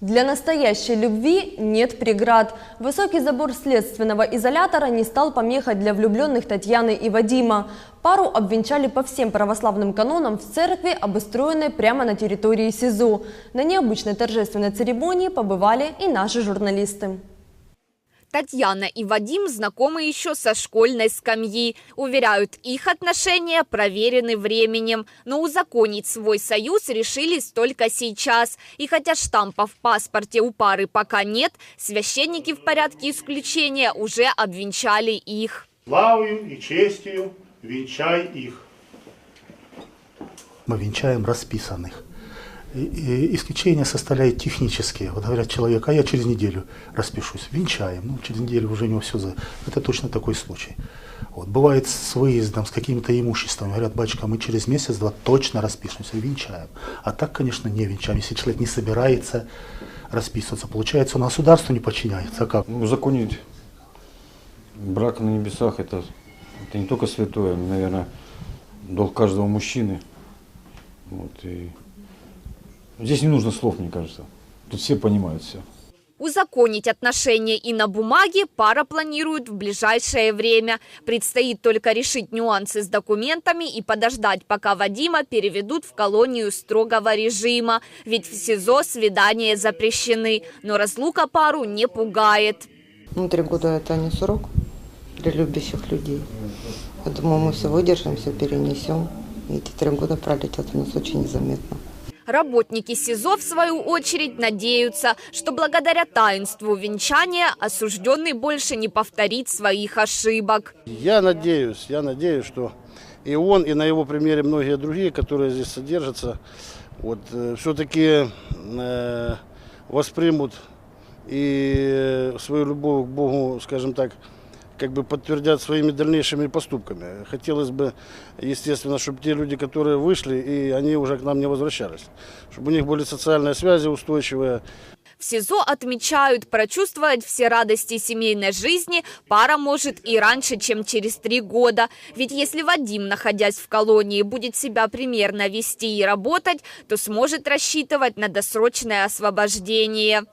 Для настоящей любви нет преград. Высокий забор следственного изолятора не стал помехой для влюбленных Татьяны и Вадима. Пару обвенчали по всем православным канонам в церкви, обустроенной прямо на территории СИЗО. На необычной торжественной церемонии побывали и наши журналисты. Татьяна и Вадим знакомы еще со школьной скамьи. Уверяют, их отношения проверены временем. Но узаконить свой союз решились только сейчас. И хотя штампа в паспорте у пары пока нет, священники в порядке исключения уже обвенчали их. Славою и честью венчай их. мы венчаем расписанных. Исключение составляет технические. Вот говорят человек, а я через неделю распишусь. Венчаем. Ну, через неделю уже у него все за... Это точно такой случай. Вот. Бывает с выездом, с каким-то имуществом. Говорят, батюшка, мы через месяц-два точно распишемся. Венчаем. А так, конечно, не венчаем. Если человек не собирается расписываться, получается, он государству не подчиняется. А как? Узаконить брак на небесах это, это не только святое, наверное, долг каждого мужчины. Вот, и здесь не нужно слов, мне кажется. Тут все понимают все. Узаконить отношения и на бумаге пара планирует в ближайшее время. Предстоит только решить нюансы с документами и подождать, пока Вадима переведут в колонию строгого режима. Ведь в СИЗО свидания запрещены. Но разлука пару не пугает. Ну, три года это не срок для любящих людей. Я думаю, мы все выдержим, все перенесем. И эти три года пролетят у нас очень незаметно. Работники СИЗО, в свою очередь, надеются, что благодаря таинству венчания осужденный больше не повторит своих ошибок. Я надеюсь, я надеюсь, что и он, и на его примере многие другие, которые здесь содержатся, вот, все-таки воспримут и свою любовь к Богу, скажем так, как бы подтвердят своими дальнейшими поступками. Хотелось бы, естественно, чтобы те люди, которые вышли, и они уже к нам не возвращались. Чтобы у них были социальные связи устойчивые, В СИЗО отмечают, прочувствовать все радости семейной жизни пара может и раньше, чем через три года. Ведь если Вадим, находясь в колонии, будет себя примерно вести и работать, то сможет рассчитывать на досрочное освобождение.